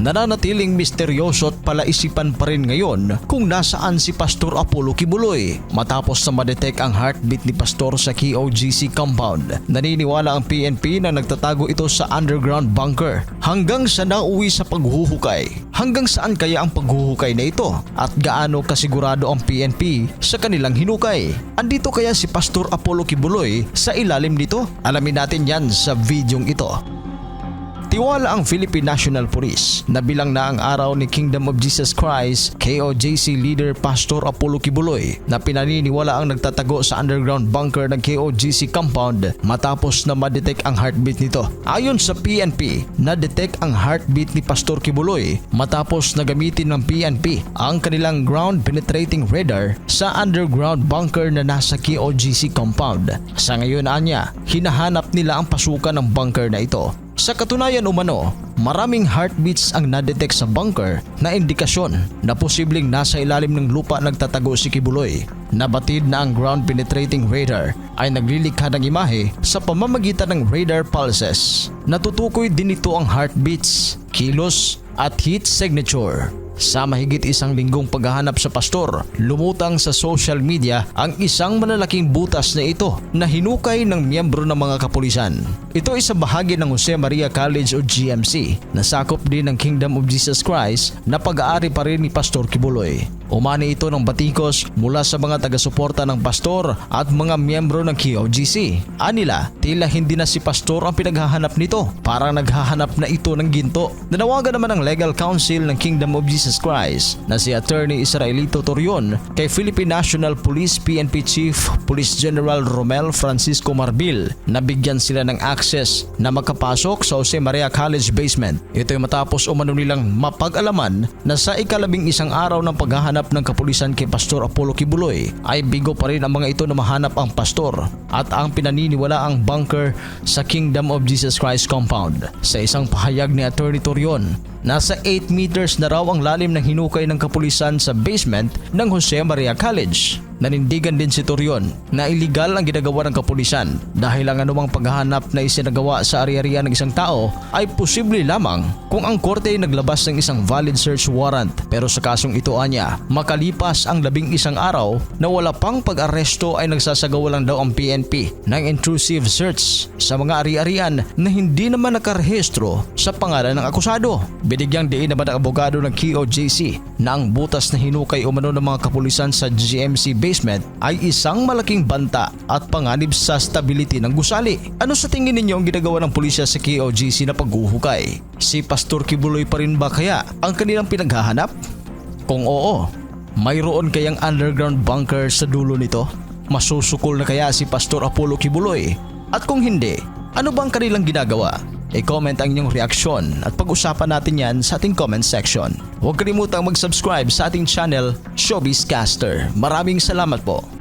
Nananatiling misteryoso at palaisipan pa rin ngayon kung nasaan si Pastor Apollo Kibuloy. Matapos na madetect ang heartbeat ni Pastor sa KOGC compound, naniniwala ang PNP na nagtatago ito sa underground bunker hanggang sa nauwi sa paghuhukay. Hanggang saan kaya ang paghuhukay na ito at gaano kasigurado ang PNP sa kanilang hinukay? Andito kaya si Pastor Apollo Kibuloy sa ilalim nito? Alamin natin yan sa videong ito. Tiwala ang Philippine National Police na bilang na ang araw ni Kingdom of Jesus Christ KOJC leader Pastor Apollo Kibuloy na pinaniniwala ang nagtatago sa underground bunker ng KOJC compound matapos na ma-detect ang heartbeat nito. Ayon sa PNP, na-detect ang heartbeat ni Pastor Kibuloy matapos na gamitin ng PNP ang kanilang ground penetrating radar sa underground bunker na nasa KOJC compound. Sa ngayon anya, hinahanap nila ang pasukan ng bunker na ito. Sa katunayan umano, maraming heartbeats ang nadetect sa bunker na indikasyon na posibleng nasa ilalim ng lupa nagtatago si Kibuloy. Nabatid na ang ground penetrating radar ay naglilikha ng imahe sa pamamagitan ng radar pulses. Natutukoy din ito ang heartbeats, kilos at heat signature. Sa mahigit isang linggong paghahanap sa pastor, lumutang sa social media ang isang malalaking butas na ito na hinukay ng miyembro ng mga kapulisan. Ito ay sa bahagi ng Jose Maria College o GMC na sakop din ng Kingdom of Jesus Christ na pag-aari pa rin ni Pastor Kibuloy. Umani ito ng batikos mula sa mga taga-suporta ng pastor at mga miyembro ng KOGC. Anila, tila hindi na si pastor ang pinaghahanap nito. Parang naghahanap na ito ng ginto. Nanawagan naman ang legal counsel ng Kingdom of Jesus Christ na si Attorney Israelito Torion kay Philippine National Police PNP Chief Police General Romel Francisco Marbil na bigyan sila ng access na makapasok sa Jose Maria College basement. Ito ay matapos umano nilang mapag-alaman na sa ikalabing isang araw ng paghahanap ng kapulisan kay Pastor Apollo Kibuloy ay bigo pa rin ang mga ito na mahanap ang pastor at ang pinaniniwala ang bunker sa Kingdom of Jesus Christ compound. Sa isang pahayag ni Attorney Torion, nasa 8 meters na raw ang lalim ng hinukay ng kapulisan sa basement ng Jose Maria College. Nanindigan din si Torion na illegal ang ginagawa ng kapulisan dahil ang anumang paghahanap na isinagawa sa ari-arian ng isang tao ay posible lamang kung ang korte ay naglabas ng isang valid search warrant. Pero sa kasong ito anya, makalipas ang labing isang araw na wala pang pag-aresto ay nagsasagawa lang daw ang PNP ng intrusive search sa mga ari-arian na hindi naman nakarehistro sa pangalan ng akusado. Binigyang diin naman ang abogado ng KOJC na ang butas na hinukay umano ng mga kapulisan sa GMC basement ay isang malaking banta at panganib sa stability ng gusali. Ano sa tingin ninyo ang ginagawa ng pulisya sa KOGC na paghuhukay? Si Pastor Kibuloy pa rin ba kaya ang kanilang pinaghahanap? Kung oo, mayroon kayang underground bunker sa dulo nito? Masusukol na kaya si Pastor Apollo Kibuloy? At kung hindi, ano bang kanilang ginagawa? I-comment ang inyong reaksyon at pag-usapan natin yan sa ating comment section. Huwag kalimutang mag-subscribe sa ating channel, Showbiz Caster. Maraming salamat po.